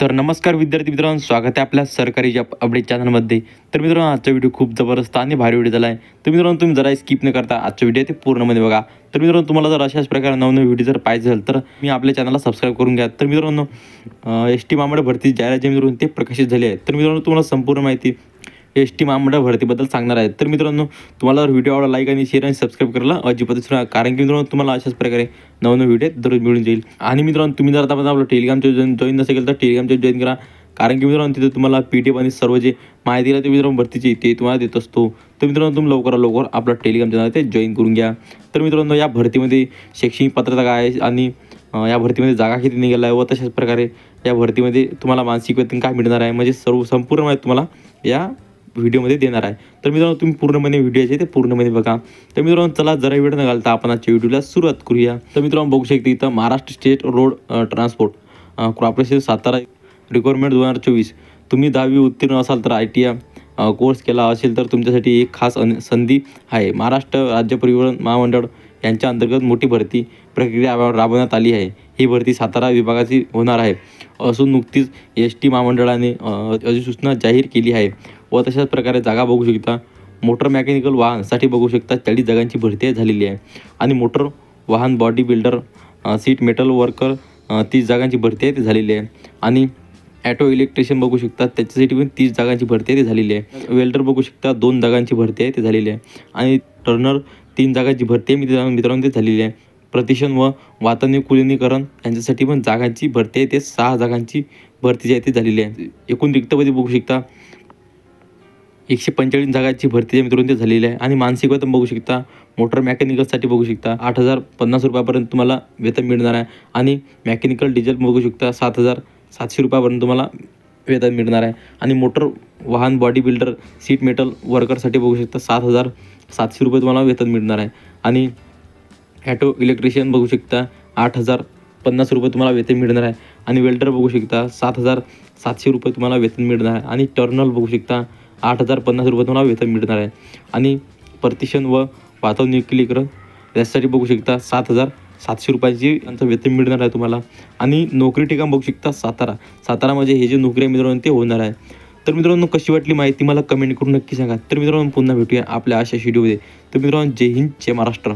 तर नमस्कार विद्यार्थी मित्रांनो स्वागत आहे आपल्या सरकारी जॉब अपडेट चॅनलमध्ये तर मित्रांनो आजचा व्हिडिओ खूप जबरदस्त आणि भारी व्हिडिओ झाला आहे तर मित्रांनो तुम्ही जरा स्किप न करता आजचा व्हिडिओ ते पूर्णमध्ये बघा. तर मित्रांनो तुम्हाला जर अशाच प्रकारे नवनवीन व्हिडिओ जर पाहिजे असेल तर मी आपल्या चॅनलला सबस्क्राईब करून घ्या. तर मित्रांनो एस टी मामड भरती जाहिरात जे मित्रांनो ते प्रकाशित झाले आहे. तर मित्रांनो तुम्हाला संपूर्ण माहिती एस टी महामंडळ भरतीबद्दल सांगणार आहे. तर मित्रांनो तुम्हाला जर व्हिडिओ आवडला लाईक आणि शेअर आणि सबस्क्राईब करायला अजिबात विसरू कारण की मित्रांनो तुम्हाला अशाच प्रकारे नवनवीन व्हिडिओ दररोज मिळून जाईल. आणि मित्रांनो तुम्ही जर आता आपलं टेलिग्रामचे जॉईन जॉईन नसेल तर टेलिग्रामचे जॉईन करा. कारण की मित्रांनो तिथे तुम्हाला पी टी एफ आणि सर्व जे माहिती आहे ते मित्रांनो भरतीची ते तुम्हाला देत असतो. तर मित्रांनो तुम्ही लवकरात लवकर आपला टेलिग्राम चॅनल ते जॉईन करून घ्या. तर मित्रांनो या भरतीमध्ये शैक्षणिक पात्रता काय आहे आणि या भरतीमध्ये जागा किती निघाला आहे व तशाच प्रकारे या भरतीमध्ये तुम्हाला मानसिक वेतन काय मिळणार आहे? म्हणजे सर्व संपूर्ण माहिती तुम्हाला या व्हिडिओमध्ये देणार आहे. तर मित्रांनो तुम्ही पूर्णपणे व्हिडिओ ते पूर्णपणे बघा. तर मित्रांनो चला जरा वेळ न घालता आपण आजच्या व्हिडिओला सुरुवात करूया. तर मित्रांनो बघू शकते इथं Maharashtra state road transport corporation Satara requirement दोन हजार चोवीस. तुम्ही दहावी उत्तीर्ण असाल तर आय टी आय कोर्स केला असेल तर तुमच्यासाठी एक खास अन संधी आहे. महाराष्ट्र राज्य परिवहन महामंडळ यांच्या अंतर्गत मोठी भरती प्रक्रिया राबवण्यात आली आहे. ही भरती सातारा विभागाची होणार आहे. असून नुकतीच एस टी महामंडळाने अधिसूचना जाहीर केली आहे. व तशाच प्रकारे जागा बघू शकता. मोटर मेकॅनिकल वाहनसाठी बघू शकता. चाळीस जागांची भरती झालेली आहे. आणि मोटर वाहन body builder sheet metal worker तीस जागांची भरती आहे ती झालेली आहे. आणि ॲटो इलेक्ट्रिशियन बघू शकता. त्याच्यासाठी पण तीस जागांची भरती आहे ती झालेली आहे. वेल्डर बघू शकता. दोन जागांची भरती आहे ती झालेली आहे. आणि टर्नर तीन जागांची भरती आहे मित्रांनो मित्रांनो ते झालेली आहे. प्रतिशन व वातानुकूलनीकरण यांच्यासाठी पण जागांची भरती आहे ते सहा जागांची भरती जी आहे ती झालेली आहे. एकूण रिक्तपदी बघू शकता. एकशे पंचेचाळीस जागाची भरतीच्या मित्रांनो ते झालेली आहे. आणि मानसिक वेतन बघू शकता मोटर मेकॅनिकलसाठी बघू शकता आठ हजार पन्नास रुपयापर्यंत तुम्हाला वेतन मिळणार आहे. आणि मेकॅनिकल डिझेल बघू शकता सात हजार सातशे रुपयापर्यंत तुम्हाला वेतन मिळणार आहे. आणि मोटर वाहन बॉडी बिल्डर सीट मेटल वर्करसाठी बघू शकता सात हजार सातशे रुपये तुम्हाला वेतन मिळणार आहे. आणि ॲटो इलेक्ट्रिशियन बघू शकता आठ हजार पन्नास रुपये तुम्हाला वेतन मिळणार आहे. आणि वेल्डर बघू शकता सात हजार सातशे रुपये तुम्हाला वेतन मिळणार आहे. आणि टर्नल बघू शकता आठ हजार पन्नास रुपये तुम्हाला वेतन मिळणार आहे. आणि प्रतिशन व वातानुकूलीकरण यासाठी बघू शकता सात हजार सातशे रुपयाची त्यांचं वेतन मिळणार आहे तुम्हाला. आणि नोकरी ठिकाण बघू शकता सातारा. सातारा म्हणजे हे जे नोकरी आहे मित्रांनो ते होणार आहे. तर मित्रांनो कशी वाटली माहिती मला कमेंट करून नक्की सांगा. तर मित्रांनो पुन्हा भेटूया आपल्या अशा व्हिडिओमध्ये तर मित्रांनो जय हिंद जय महाराष्ट्र.